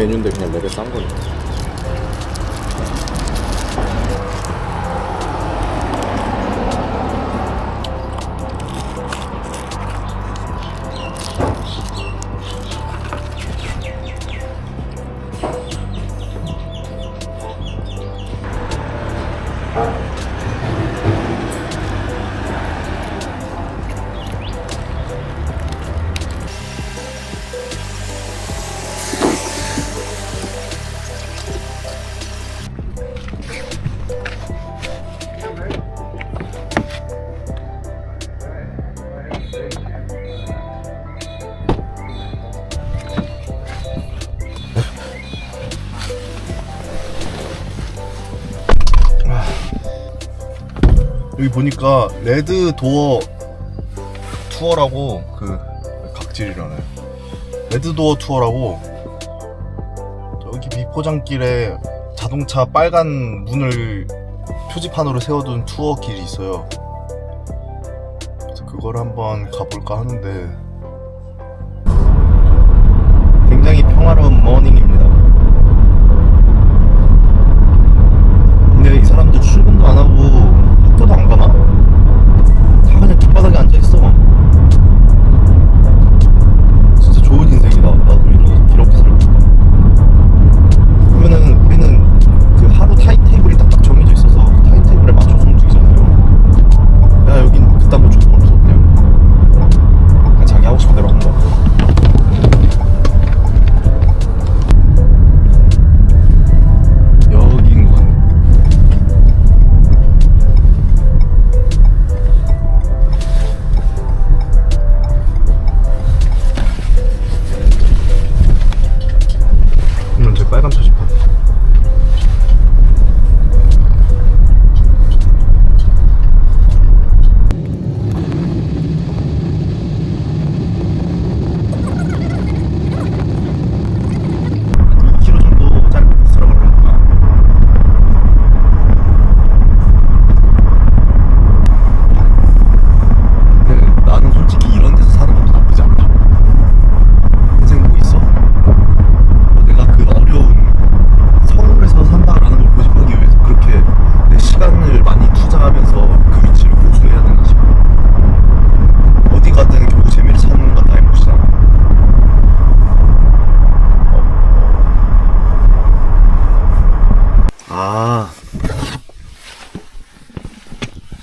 메뉴인데 그냥 레벨 싼 거네. 여기 보니까 레드 도어 투어라고 그 각질이라네. 레드 도어 투어라고 저기 비포장길에 자동차 빨간 문을 표지판으로 세워둔 투어 길이 있어요. 그래서 그걸 한번 가볼까 하는데 굉장히 평화로운 머닝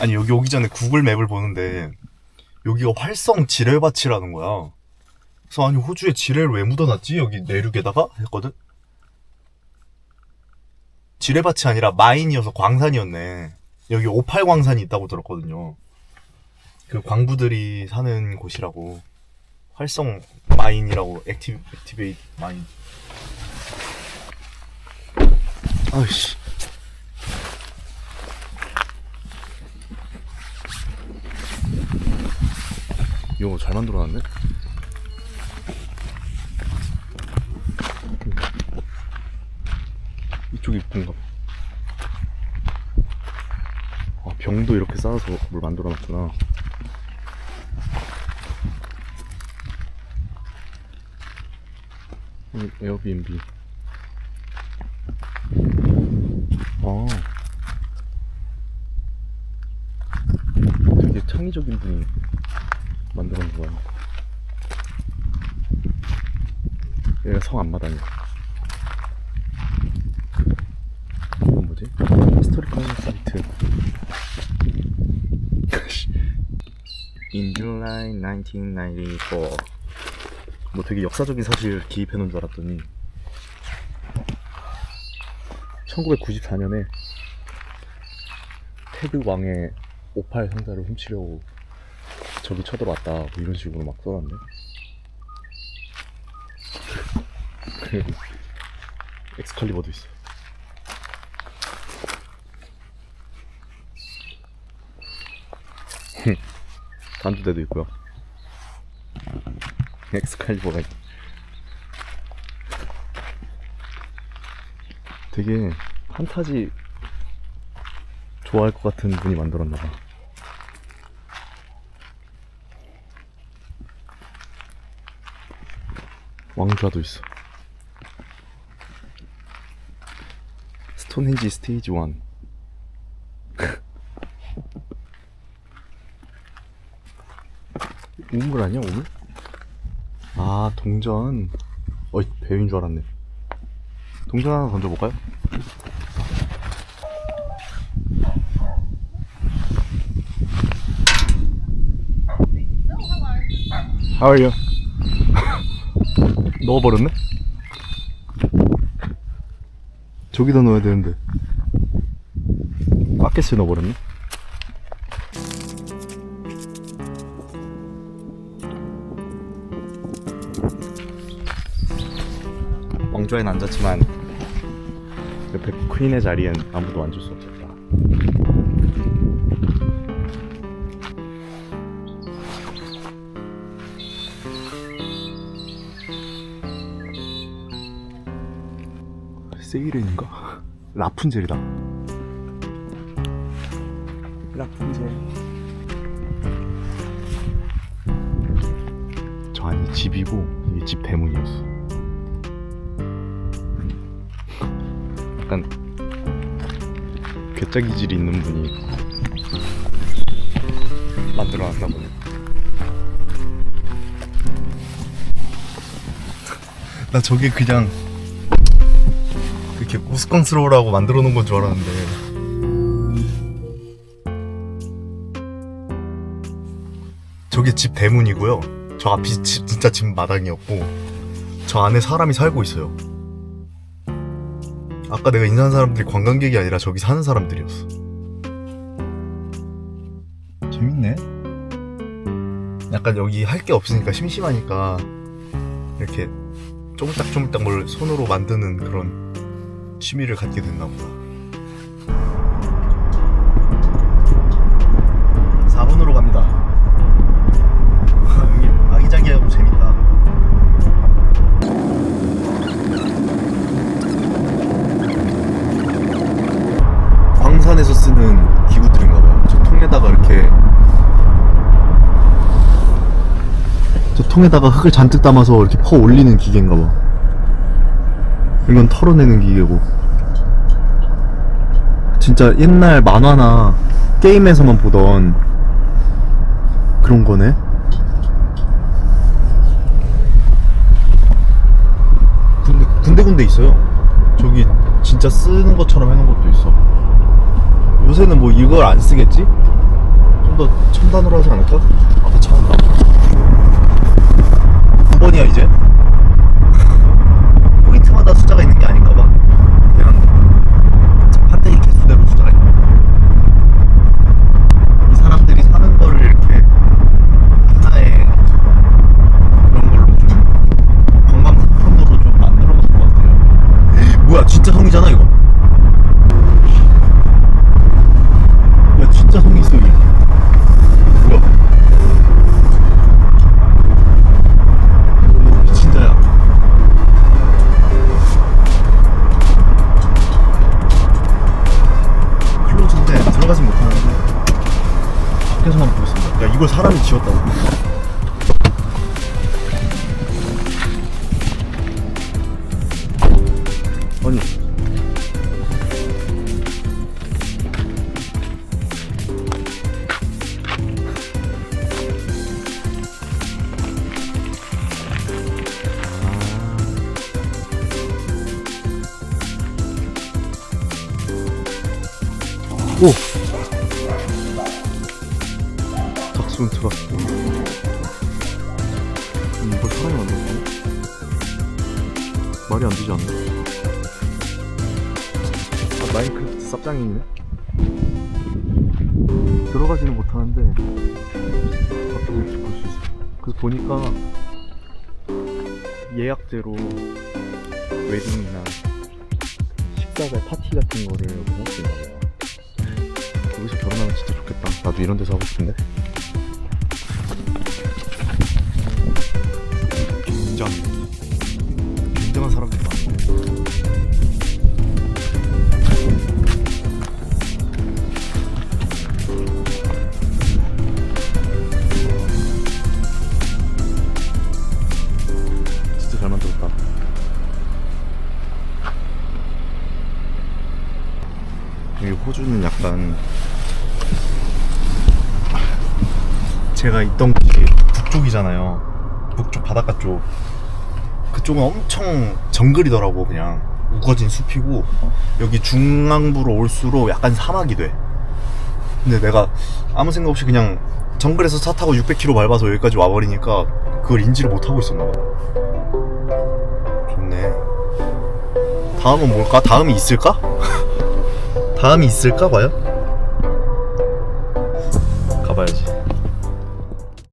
아니 여기 오기 전에 구글 맵을 보는데 여기가 활성 지뢰밭이라는 거야. 그래서 아니 호주에 지뢰를 왜 묻어놨지 여기 내륙에다가 했거든. 지뢰밭이 아니라 마인이어서 광산이었네. 여기 오팔 광산이 있다고 들었거든요. 그 광부들이 사는 곳이라고. 활성 마인이라고 액티 액티베이트 마인. 아이씨. 이거 잘 만들어놨네. 이쁜가 봐. 아, 병도 이렇게 쌓아서 물 만들어 놨구나. 음, 에어비앤비. 아. 되게 창의적인 분이 놓은 거야. 얘가 성 앞마당이야. 이건 뭐지? 히스토리컬 사이트. In July 1994. 뭐 되게 역사적인 사실 기입해 놓은 줄 알았더니 1994년에 테드 왕의 오팔 상자를 훔치려고 저기 쳐들어왔다. 뭐 이런 식으로 막 써놨네 엑스칼리버도 있어. 단두대도 있고요. 엑스칼리버가 있... 되게 판타지 좋아할 것 같은 분이 만들었나봐 왕좌도 있어 스톤헨지 스테이지 1 우물 아니야 우물? 아 동전 어이 배우인 줄 알았네 동전 하나 던져볼까요? How are you? 넣어버렸네? 저기다 넣어야 되는데. 바켓에 넣어버렸네? 왕좌에는 앉았지만 옆에 퀸의 자리엔 아무도 앉을 수 없었 세이렌인가? 라푼젤이다. 라푼젤. 저 안이 집이고 이게 집 대문이었어. 약간 괴짜 기질이 있는 분이 만들어놨나 보네. 나 저게 그냥 이렇게 우스꽝스러우라고 만들어 놓은 건 줄 알았는데. 저게 집 대문이고요. 저 앞이 집, 진짜 집 마당이었고 저 안에 사람이 살고 있어요. 아까 내가 인사한 사람들이 관광객이 아니라 저기 사는 사람들이었어. 재밌네. 약간 여기 할 게 없으니까 심심하니까 이렇게 쪼물딱쪼물딱 뭘 손으로 만드는 그런 취미를 갖게 됐나 보다. 4번으로 갑니다. 여기 아기자기하고 재밌다. 광산에서 쓰는 기구들인가 봐요. 저 통에다가 이렇게 저 통에다가 흙을 잔뜩 담아서 이렇게 퍼 올리는 기계인가 봐. 이건 털어내는 기계고. 진짜 옛날 만화나 게임에서만 보던 그런 거네. 군데, 군데군데 있어요. 저기 진짜 쓰는 것처럼 해놓은 것도 있어. 요새는 뭐 이걸 안 쓰겠지? 좀 더 첨단으로 하지 않을까? 아, 다 차온다. 9번이야, 이제? 포인트마다 숫자가 있는 게 아닌가 봐. 그냥 판때기 개수대로 숫자가 있는 이 사람들이 사는 거를 이렇게 하나의 그런 걸로 좀 관광상품으로 좀 만들어 놓은 것 같아요. 성이잖아, 이거. 야, 진짜 성이 있어, 이게. 뭐야. 미친다 야. 클로즈인데 들어가진 못하는데 밖에서만 보고 있습니다. 야 이걸 사람이 지었다고? 오! 트러스 음, 이걸 사람이 만들었네. 말이 안 되지 않나? 아, 마인크래프트 쌉장이네. 들어가지는 못하는데 밖에서 이렇게 볼 수 있어. 그래서 보니까 예약제로 웨딩이나 식사자 파티 같은 거를 여기서 할수 있나 봐요 여기서 결혼하면 진짜 좋겠다. 나도 이런 데서 하고 싶은데. 호주는 약간 제가 있던 곳이 북쪽이잖아요. 북쪽 바닷가 쪽. 그쪽은 엄청 정글이더라고 그냥 우거진 숲이고 여기 중앙부로 올수록 약간 사막이 돼. 근데 내가 아무 생각 없이 그냥 정글에서 차 타고 600km 밟아서 여기까지 와버리니까 그걸 인지를 못하고 있었나 봐. 좋네. 다음은 뭘까? 다음이 있을까? 다음이 있을까 봐요. 가봐야지.